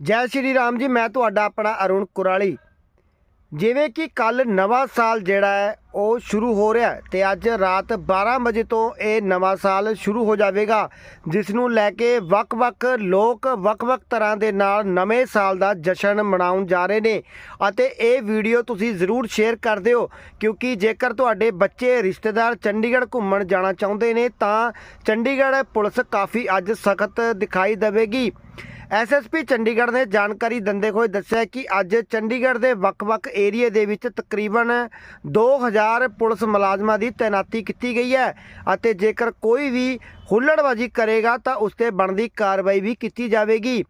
ਜੈ ਸ਼੍ਰੀ ਰਾਮ ਜੀ, ਮੈਂ ਤੁਹਾਡਾ ਆਪਣਾ ਅਰੁਣ ਕੁਰਾਲੀ। ਜਿਵੇਂ ਕਿ ਕੱਲ ਨਵਾਂ ਸਾਲ ਜਿਹੜਾ ਹੈ, ਉਹ ਸ਼ੁਰੂ ਹੋ ਰਿਹਾ ਹੈ ਤੇ ਅੱਜ ਰਾਤ 12 ਵਜੇ ਤੋਂ ਇਹ ਨਵਾਂ ਸਾਲ ਸ਼ੁਰੂ ਹੋ ਜਾਵੇਗਾ, ਜਿਸ ਨੂੰ ਲੈ ਕੇ ਵੱਖ-ਵੱਖ ਲੋਕ ਵੱਖ-ਵੱਖ ਤਰ੍ਹਾਂ ਦੇ ਨਾਲ ਨਵੇਂ ਸਾਲ ਦਾ ਜਸ਼ਨ ਮਨਾਉਣ ਜਾ ਰਹੇ ਨੇ। ਅਤੇ ਇਹ ਵੀਡੀਓ ਤੁਸੀਂ ਜ਼ਰੂਰ ਸ਼ੇਅਰ ਕਰ ਦਿਓ, ਕਿਉਂਕਿ ਜੇਕਰ ਤੁਹਾਡੇ ਬੱਚੇ ਰਿਸ਼ਤੇਦਾਰ ਚੰਡੀਗੜ੍ਹ ਘੁੰਮਣ ਜਾਣਾ ਚਾਹੁੰਦੇ ਨੇ, ਤਾਂ ਚੰਡੀਗੜ੍ਹ ਪੁਲਿਸ ਕਾਫੀ ਅੱਜ ਸਖਤ ਦਿਖਾਈ ਦੇਵੇਗੀ। ਐਸਐਸਪੀ ਚੰਡੀਗੜ੍ਹ ਨੇ ਜਾਣਕਾਰੀ ਦਿੰਦੇ ਹੋਏ ਦੱਸਿਆ ਕਿ ਅੱਜ ਚੰਡੀਗੜ੍ਹ ਦੇ ਵੱਖ-ਵੱਖ ਏਰੀਏ ਦੇ ਵਿੱਚ ਤਕਰੀਬਨ 2000 ਪੁਲਿਸ ਮੁਲਾਜ਼ਮਾਂ ਦੀ ਤਾਇਨਾਤੀ ਕੀਤੀ ਗਈ ਹੈ ਅਤੇ ਜੇਕਰ ਕੋਈ ਵੀ ਹੁੱਲੜਬਾਜ਼ੀ ਕਰੇਗਾ ਤਾਂ ਉਸ ਤੇ ਬਣਦੀ ਕਾਰਵਾਈ ਵੀ ਕੀਤੀ ਜਾਵੇਗੀ।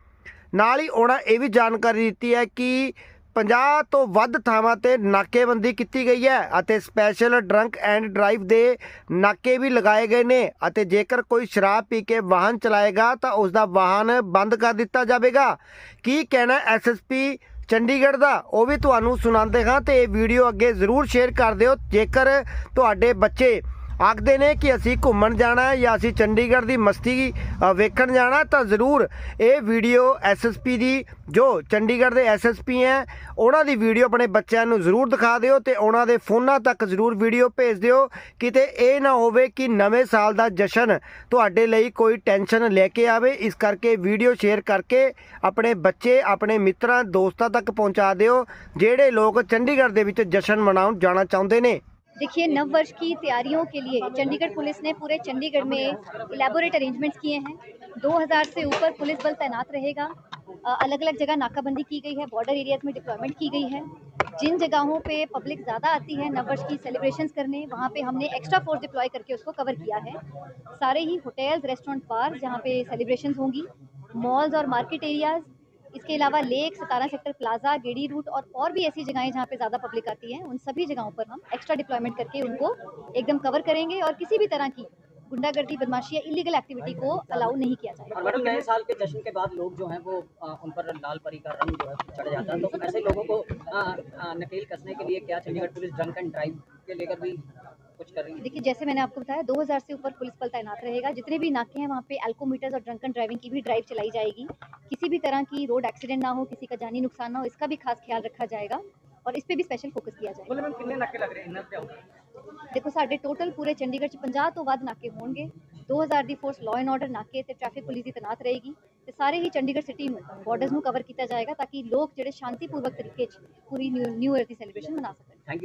ਨਾਲ ਹੀ ਉਹਨਾਂ ਇਹ ਵੀ ਜਾਣਕਾਰੀ ਦਿੱਤੀ ਹੈ ਕਿ 50 ਤੋਂ ਵੱਧ ਥਾਵਾਂ ਤੇ ਨਾਕੇਬੰਦੀ ਕੀਤੀ ਗਈ ਹੈ ਅਤੇ ਸਪੈਸ਼ਲ ਡਰੰਕ ਐਂਡ ਡਰਾਈਵ ਦੇ ਨਾਕੇ ਵੀ ਲਗਾਏ ਗਏ ਨੇ ਅਤੇ ਜੇਕਰ ਕੋਈ ਸ਼ਰਾਬ ਪੀ ਕੇ ਵਾਹਨ ਚਲਾਏਗਾ ਤਾਂ ਉਸ ਦਾ ਵਾਹਨ ਬੰਦ ਕਰ ਦਿੱਤਾ ਜਾਵੇਗਾ। ਕੀ ਕਹਿਣਾ ਐਸਐਸਪੀ ਚੰਡੀਗੜ੍ਹ ਦਾ? ਉਹ ਵੀ ਤੁਹਾਨੂੰ ਸੁਣਾਉਂਦੇ ਹਾਂ ਤੇ ਇਹ ਵੀਡੀਓ ਅੱਗੇ ਜ਼ਰੂਰ ਸ਼ੇਅਰ ਕਰ ਦਿਓ। ਜੇਕਰ ਤੁਹਾਡੇ ਬੱਚੇ ਆਖਦੇ ਨੇ ਕਿ ਅਸੀਂ ਘੁੰਮਣ ਜਾਣਾ ਹੈ ਜਾਂ ਅਸੀਂ ਚੰਡੀਗੜ੍ਹ ਦੀ ਮਸਤੀ ਵੇਖਣ ਜਾਣਾ ਤਾਂ ਜ਼ਰੂਰ ਇਹ ਵੀਡੀਓ ਐਸਐਸਪੀ ਦੀ, ਜੋ ਚੰਡੀਗੜ੍ਹ ਦੇ ਐਸਐਸਪੀ ਹੈ, ਉਹਨਾਂ ਦੀ ਵੀਡੀਓ ਆਪਣੇ ਬੱਚਿਆਂ ਨੂੰ ਜ਼ਰੂਰ ਦਿਖਾ ਦਿਓ ਤੇ ਉਹਨਾਂ ਦੇ ਫੋਨਾਂ ਤੱਕ ਜ਼ਰੂਰ ਵੀਡੀਓ ਭੇਜ ਦਿਓ। ਕਿਤੇ ਇਹ ਨਾ ਹੋਵੇ ਕਿ ਨਵੇਂ ਸਾਲ ਦਾ ਜਸ਼ਨ ਤੁਹਾਡੇ ਲਈ ਕੋਈ ਟੈਨਸ਼ਨ ਲੈ ਕੇ ਆਵੇ, ਇਸ ਕਰਕੇ ਵੀਡੀਓ ਸ਼ੇਅਰ ਕਰਕੇ ਆਪਣੇ ਬੱਚੇ, ਆਪਣੇ ਮਿੱਤਰਾਂ, ਦੋਸਤਾਂ ਤੱਕ ਪਹੁੰਚਾ ਦਿਓ, ਜਿਹੜੇ ਲੋਕ ਚੰਡੀਗੜ੍ਹ ਦੇ ਵਿੱਚ ਜਸ਼ਨ ਮਨਾਉਣ ਜਾਣਾ ਚਾਹੁੰਦੇ ਨੇ। देखिए, नव वर्ष की तैयारियों के लिए चंडीगढ़ पुलिस ने पूरे चंडीगढ़ में इलेबोरेट अरेंजमेंट्स किए हैं। 2000 से ऊपर पुलिस बल तैनात रहेगा। अलग अलग जगह नाकाबंदी की गई है बॉर्डर एरियाज़ में डिप्लॉयमेंट की गई है। जिन जगहों पे पब्लिक ज़्यादा आती है नव वर्ष की सेलिब्रेशंस करने, वहाँ पे हमने एक्स्ट्रा फोर्स डिप्लॉय करके उसको कवर किया है। सारे ही होटल्स रेस्टोरेंट बार जहाँ पे सेलिब्रेशंस होंगी। मॉल्स और मार्केट एरियाज़ इसके अलावा लेक सतारा सेक्टर प्लाजा गेड़ी रूट और और भी ऐसी जगहें जहाँ पे ज़्यादा पब्लिक आती है उन सभी जगहों पर हम एक्स्ट्रा डिप्लॉयमेंट करके उनको एकदम कवर करेंगे और किसी भी तरह की गुंडागर्दी बदमाशी या इलीगल एक्टिविटी को अलाउ नहीं किया जाएगा। मैडम नए साल के जश्न के बाद लोग जो हैं वो आ, उन पर लाल परी का रंग जो है चढ़ जाता है। तो ऐसे लोगों को नकेल कसने के लिए क्या Chandigarh police drunk and drive के लेकर भी कुछ कर रही है? देखिए जैसे मैंने आपको बताया 2000 से ऊपर पुलिस बल तैनात रहेगा। जितने भी नाके हैं वहाँ पे एल्कोमीटर्स और ड्रंकन ड्राइविंग की भी ड्राइव चलाई जाएगी। किसी भी तरह की रोड एक्सीडेंट ना हो किसी का जानी नुकसान ना हो इसका भी खास ख्याल रखा जाएगा और इस पे भी स्पेशल फोकस किया जाएगा बोले मैम कितने नाके लग रहे हैं इनर पे ਦੇਖੋ ਸਾਡੇ ਟੋਟਲ ਪੂਰੇ ਚੰਡੀਗੜ੍ਹ ਚ 50 ਤੋਂ ਵੱਧ ਨਾਕੇ ਹੋਣਗੇ 2000 ਦੀ ਫੋਰਸ ਲਾਅ ਐਂਡ ਆਰਡਰ ਨਾਕੇ ਤੇ ਟ੍ਰੈਫਿਕ ਪੁਲਿਸ ਦੀ ਤੈਨਾਤ ਰਹੇਗੀ ਤੇ ਸਾਰੇ ਹੀ ਚੰਡੀਗੜ੍ਹ ਸਿਟੀ ਨੂੰ ਬਾਰਡਰਸ ਨੂੰ ਕਵਰ ਕੀਤਾ ਜਾਏਗਾ ਤਾਂ ਕਿ ਲੋਕ ਜਿਹੜੇ ਸ਼ਾਂਤੀਪੂਰਵਕ ਤਰੀਕੇ 'ਚ ਪੂਰੀ ਨਿਊ ਇਅਰ ਦੀ ਸੈਲੀਬ੍ਰੇਸ਼ਨ ਮਨਾ ਸਕਣ